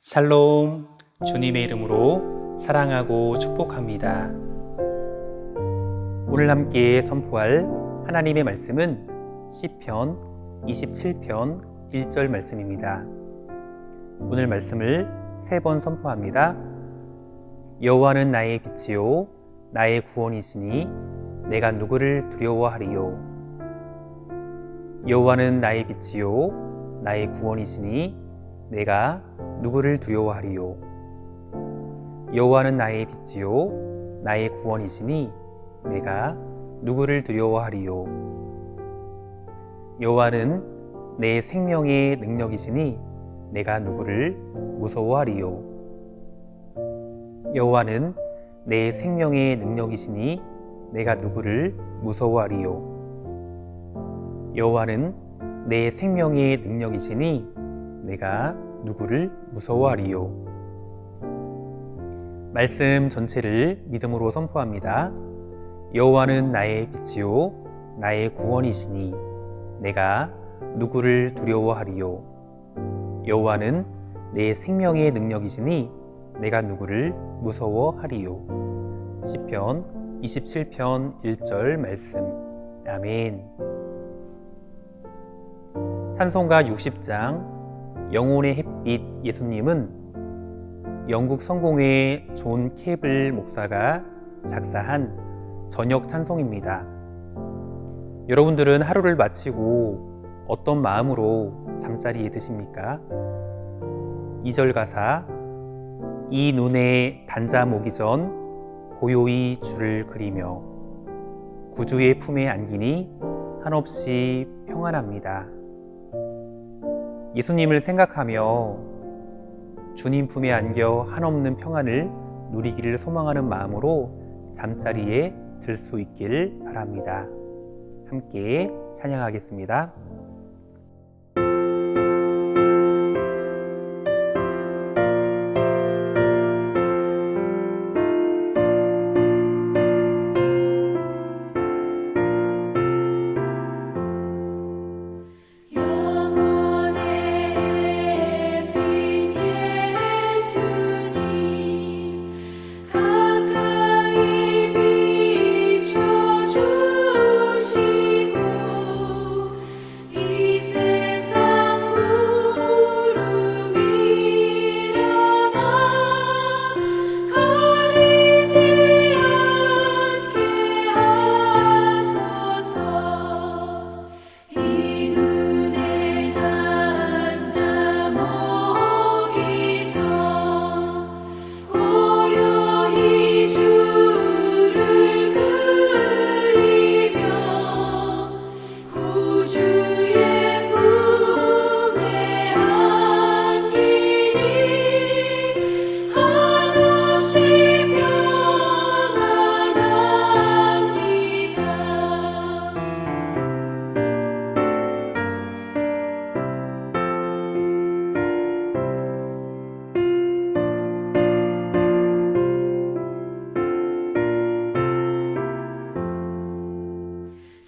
샬롬 주님의 이름으로 사랑하고 축복합니다. 오늘 함께 선포할 하나님의 말씀은 시편 27편 1절 말씀입니다. 오늘 말씀을 세 번 선포합니다. 여호와는 나의 빛이요 나의 구원이시니 내가 누구를 두려워하리요 여호와는 나의 빛이요 나의 구원이시니 내가 누구를 두려워하리요? 여호와는 나의 빛이요 나의 구원이시니 내가 누구를 두려워하리요? 여호와는 내 생명의 능력이시니 내가 누구를 무서워하리요? 여호와는 내 생명의 능력이시니 내가 누구를 무서워하리요? 여호와는 내 생명의 능력이시니 내가 누구를 무서워하리요? 말씀 전체를 믿음으로 선포합니다. 여호와는 나의 빛이요 나의 구원이시니 내가 누구를 두려워하리요? 여호와는 내 생명의 능력이시니 내가 누구를 무서워하리요? 시편 27편 1절 말씀. 아멘. 찬송가 60장 영혼의 햇빛 예수님은 영국 성공회 존 케이블 목사가 작사한 저녁 찬송입니다. 여러분들은 하루를 마치고 어떤 마음으로 잠자리에 드십니까? 2절 가사 이 눈에 단자 모기 전 고요히 주를 그리며 구주의 품에 안기니 한없이 평안합니다. 예수님을 생각하며 주님 품에 안겨 한없는 평안을 누리기를 소망하는 마음으로 잠자리에 들 수 있기를 바랍니다. 함께 찬양하겠습니다.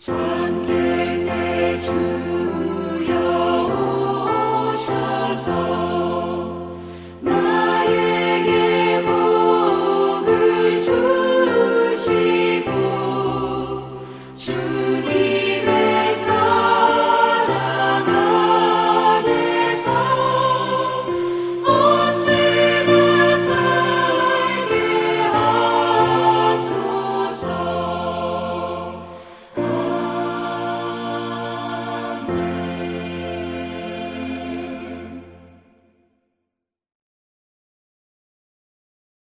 참길 때 주여 오셔서 Amen.